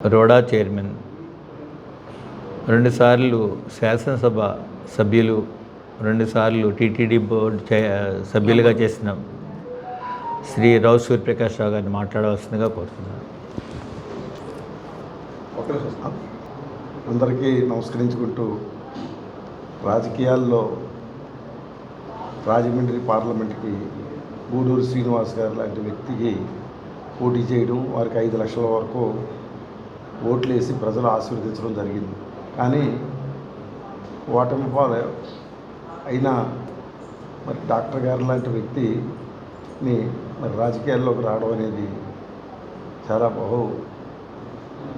రోడా chairman. రెండుసార్లు శాసనసభ సభ్యులు రెండుసార్లు టీటీడీ బోర్డు సభ్యులుగా చేసిన. శ్రీ రావు సూర్యప్రకాష్ రావు గారిని మాట్లాడవలసిందిగా కోరుతున్నాను. అందరికీ నమస్కరించుకుంటూ రాజకీయాల్లో రాజమండ్రి పార్లమెంట్కి గూడూరు శ్రీనివాస్ గారు లాంటి వ్యక్తికి పోటీ చేయడం వారికి ఐదు లక్షల వరకు ఓట్లు వేసి ప్రజలు ఆశీర్వదించడం జరిగింది. కానీ ఓటమి పాలు. అయినా మరి డాక్టర్ గారు లాంటి వ్యక్తిని మరి రాజకీయాల్లోకి రావడం అనేది చాలా బహు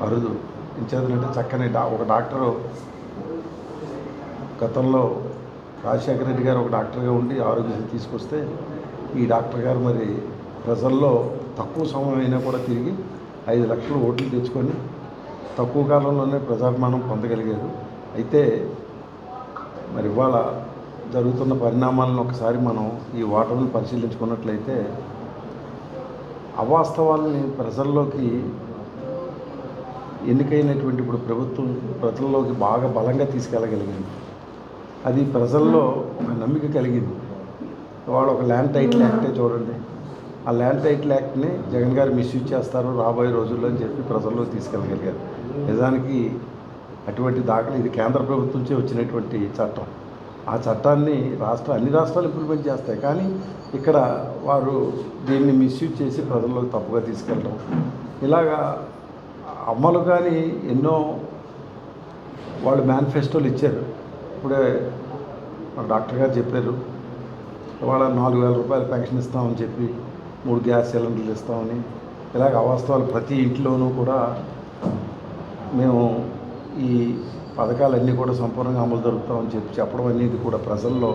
అరుదు. ఇంచేతనంటే చక్కని డా ఒక డాక్టరు గతంలో రాజశేఖర రెడ్డి గారు ఒక డాక్టర్గా ఉండి ఆరోగ్యశ్రీ తీసుకొస్తే ఈ డాక్టర్ గారు మరి ప్రజల్లో తక్కువ సమయం అయినా కూడా తిరిగి ఐదు లక్షల ఓట్లు తెచ్చుకొని తక్కువ కాలంలోనే ప్రజాభిమానం పొందగలిగారు. అయితే మరి ఇవాళ జరుగుతున్న పరిణామాలను ఒకసారి మనం ఈ ఓటమిని పరిశీలించుకున్నట్లయితే అవాస్తవాల్ని ప్రజల్లోకి ఎన్నికైనటువంటి ఇప్పుడు ప్రభుత్వం ప్రజల్లోకి బాగా బలంగా తీసుకెళ్ళగలిగింది. అది ప్రజల్లో ఒక నమ్మిక కలిగింది. వాడు ఒక ల్యాండ్ టైటిల్ యాక్టే చూడండి. ఆ ల్యాండ్ టైటిల్ యాక్ట్ని జగన్ గారు మిస్యూజ్ చేస్తారు రాబోయే రోజుల్లో అని చెప్పి ప్రజల్లో తీసుకెళ్ళగలిగారు. నిజానికి అటువంటి దాఖలు ఇది కేంద్ర ప్రభుత్వంచే వచ్చినటువంటి చట్టం. ఆ చట్టాన్ని రాష్ట్ర అన్ని రాష్ట్రాలు ఇంప్లిమెంట్ చేస్తాయి. కానీ ఇక్కడ వారు దీన్ని మిస్యూజ్ చేసి ప్రజల్లోకి తప్పుగా తీసుకెళ్ళడం. ఇలాగా అమ్మలు కానీ ఎన్నో వాళ్ళు మేనిఫెస్టోలు ఇచ్చారు. ఇప్పుడే డాక్టర్ గారు చెప్పారు. ఇవాళ నాలుగు వేల రూపాయలు పెన్షన్ ఇస్తామని చెప్పి మూడు గ్యాస్ సిలిండర్లు ఇస్తామని. ఇలాగ అవాస్తవాలు ప్రతి ఇంట్లోనూ కూడా మేము ఈ పథకాలన్నీ కూడా సంపూర్ణంగా అమలు జరుపుతామని చెప్పి చెప్పడం అనేది కూడా ప్రజల్లో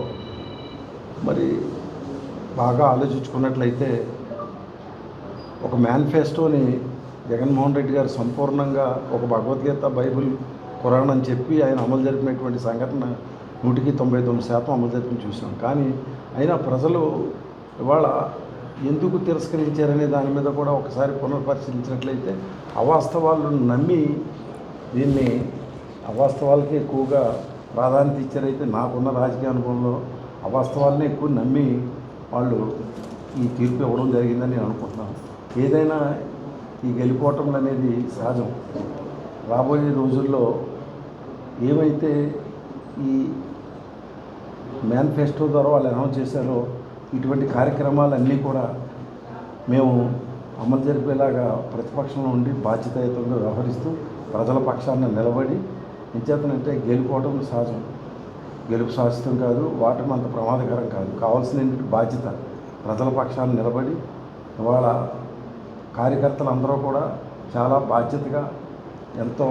మరి బాగా ఆలోచించుకున్నట్లయితే ఒక మేనిఫెస్టోని జగన్మోహన్ రెడ్డి గారు సంపూర్ణంగా ఒక భగవద్గీత బైబిల్ ఖురాన్ అని చెప్పి ఆయన అమలు జరిపినటువంటి సంఘటన నూటికి తొంభై తొమ్మిది శాతం అమలు జరిపి చూసాం. కానీ అయినా ప్రజలు ఇవాళ ఎందుకు తిరస్కరించారనే దాని మీద కూడా ఒకసారి పునర్పరిశీలించినట్లయితే అవాస్తవాలను నమ్మి దీన్ని అవాస్తవాలకి ఎక్కువగా ప్రాధాన్యత ఇచ్చారైతే నాకున్న రాజకీయ అనుభవంలో అవాస్తవాలని ఎక్కువ నమ్మి వాళ్ళు ఈ తీర్పు ఇవ్వడం జరిగిందని నేను అనుకుంటున్నాను. ఏదైనా ఈ గెలిపోవటం అనేది సహజం. రాబోయే రోజుల్లో ఏమైతే ఈ మేనిఫెస్టో ద్వారా వాళ్ళు అనౌన్స్ చేశారో ఇటువంటి కార్యక్రమాలన్నీ కూడా మేము అమలు జరిపేలాగా ప్రతిపక్షంలో ఉండి బాధ్యతాయుతంగా వ్యవహరిస్తూ ప్రజల పక్షాన నిలబడి ఎంచేతనంటే గెలుపోవటం సహజం. గెలుపు శాశ్వతం కాదు వాటం అంత ప్రమాదకరం కాదు. కావాల్సిన బాధ్యత ప్రజల పక్షాన నిలబడి ఇవాళ కార్యకర్తలు అందరూ కూడా చాలా బాధ్యతగా ఎంతో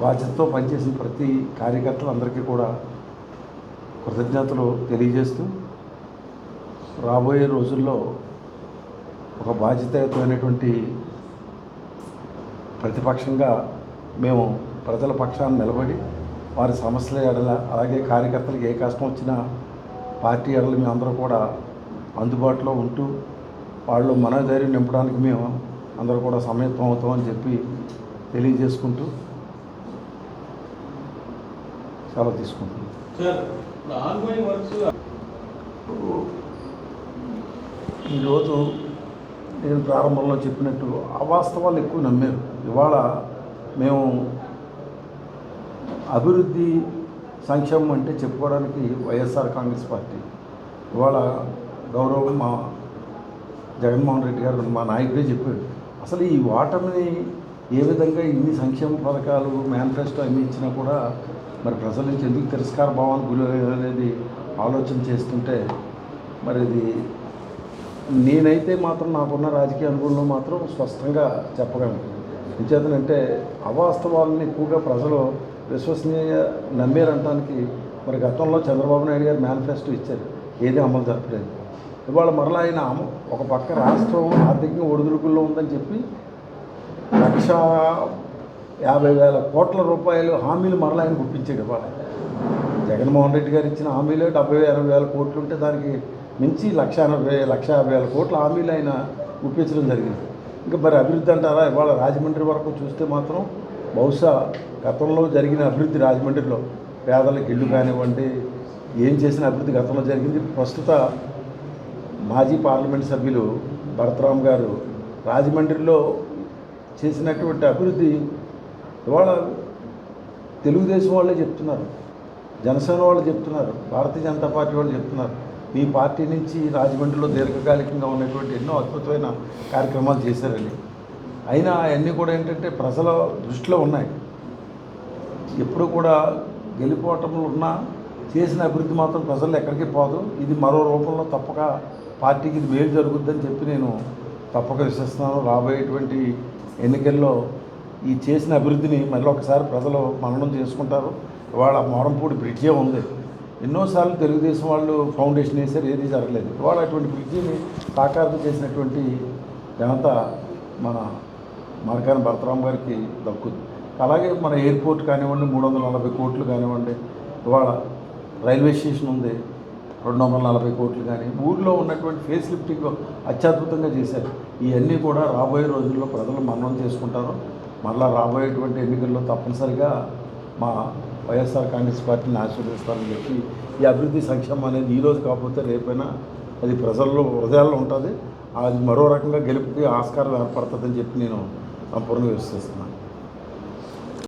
బాధ్యతతో పనిచేసిన ప్రతి కార్యకర్తలందరికీ కూడా కృతజ్ఞతలు తెలియజేస్తూ రాబోయే రోజుల్లో ఒక బాధ్యతయుతమైనటువంటి ప్రతిపక్షంగా మేము ప్రజల పక్షాన్ని నిలబడి వారి సమస్యల ఎడల అలాగే కార్యకర్తలకు ఏ కష్టం వచ్చినా పార్టీ ఎడల మేము అందరూ కూడా అందుబాటులో ఉంటూ వాళ్ళు మనోధైర్యం నింపడానికి మేము అందరూ కూడా సమయత్వం అవుతామని చెప్పి తెలియజేసుకుంటూ సెలవు తీసుకుంటున్నాం. ఈరోజు నేను ప్రారంభంలో చెప్పినట్టు అవాస్తవాలు ఎక్కువ నమ్మారు. ఇవాళ మేము అభివృద్ధి సంక్షేమం అంటే చెప్పుకోవడానికి వైఎస్ఆర్ కాంగ్రెస్ పార్టీ. ఇవాళ గౌరవం మా జగన్మోహన్ రెడ్డి గారు మా నాయకుడే చెప్పాడు అసలు ఈ ఓటమిని ఏ విధంగా ఇన్ని సంక్షేమ పథకాలు మేనిఫెస్టో అన్నీ ఇచ్చినా కూడా మరి ప్రజల నుంచి ఎందుకు తిరస్కార భావానికి గురి అనేది ఆలోచన చేస్తుంటే మరి ఇది నేనైతే మాత్రం నాకున్న రాజకీయ అనుభవంలో మాత్రం స్పష్టంగా చెప్పగలను. ఎంచేతనంటే అవాస్తవాలను ఎక్కువగా ప్రజలు విశ్వసనీయ నమ్మేరంటానికి మరి గతంలో చంద్రబాబు నాయుడు గారు మేనిఫెస్టో ఇచ్చారు. ఏది అమలు జరపలేదు. ఇవాళ మరలా ఆయన ఒక పక్క రాష్ట్రం ఆర్థికంగా ఒడిదుడుకుల్లో ఉందని చెప్పి లక్ష యాభై వేల కోట్ల రూపాయలు హామీలు మరలా ఆయన గుప్పించాడు ఇవాళ. జగన్మోహన్ రెడ్డి గారు ఇచ్చిన హామీలు డెబ్బై అరవై వేల కోట్లు ఉంటే దానికి మించి లక్ష ఎనభై లక్ష యాభై వేల కోట్ల హామీలు ఆయన ఒప్పించడం జరిగింది. ఇంకా మరి అభివృద్ధి అంటారా? ఇవాళ రాజమండ్రి వరకు చూస్తే మాత్రం బహుశా గతంలో జరిగిన అభివృద్ధి రాజమండ్రిలో పేదలకు ఇల్లు కానివ్వండి ఏం చేసిన అభివృద్ధి గతంలో జరిగింది. ప్రస్తుత మాజీ పార్లమెంట్ సభ్యులు భరతరామ్ గారు రాజమండ్రిలో చేసినటువంటి అభివృద్ధి ఇవాళ తెలుగుదేశం వాళ్ళే చెప్తున్నారు. జనసేన వాళ్ళు చెప్తున్నారు. భారతీయ జనతా పార్టీ వాళ్ళు చెప్తున్నారు. మీ పార్టీ నుంచి రాజమండ్రిలో దీర్ఘకాలికంగా ఉన్నటువంటి ఎన్నో అద్భుతమైన కార్యక్రమాలు చేశారండి. అయినా అవన్నీ కూడా ఏంటంటే ప్రజల దృష్టిలో ఉన్నాయి. ఎప్పుడు కూడా గెలిపోవటంలో ఉన్నా చేసిన అభివృద్ధి మాత్రం ప్రజలు ఎక్కడికి పోదు. ఇది మరో రూపంలో తప్పక పార్టీకి ఇది మేలు జరుగుద్దని చెప్పి నేను తప్పక విశ్వసిస్తున్నాను. రాబోయేటువంటి ఎన్నికల్లో ఈ చేసిన అభివృద్ధిని మళ్ళీ ఒకసారి ప్రజలు మననం చేసుకుంటారు. ఇవాళ మోరంపూడి బ్రిడ్జే ఉంది. ఎన్నోసార్లు తెలుగుదేశం వాళ్ళు ఫౌండేషన్ వేసారు ఏది జరగలేదు. వాళ్ళు అటువంటి బ్రిడ్జిని సాకారం చేసినటువంటి ఘనత మన మార్కాని భరతరామ్ గారికి దక్కుద్ది. అలాగే మన ఎయిర్పోర్ట్ కానివ్వండి మూడు వందల నలభై కోట్లు కానివ్వండి ఇవాళ రైల్వే స్టేషన్ ఉంది రెండు వందల నలభై కోట్లు కానీ ఊళ్ళో ఉన్నటువంటి ఫేస్ లిఫ్టింగ్ అత్యద్భుతంగా చేశారు. ఇవన్నీ కూడా రాబోయే రోజుల్లో ప్రజలు మరణం చేసుకుంటారు. మళ్ళీ రాబోయేటువంటి ఎన్నికల్లో తప్పనిసరిగా మా వైఎస్ఆర్ కాంగ్రెస్ పార్టీని ఆశీర్వదిస్తారని చెప్పి ఈ అభివృద్ధి సంక్షేమం అనేది ఈరోజు కాకపోతే రేపైనా అది ప్రజల్లో హృదయాల్లో ఉంటుంది. అది మరో రకంగా గెలుపుకి ఆస్కారం ఏర్పడుతుందని చెప్పి నేను సంపూర్ణంగా విశ్వసిస్తున్నాను.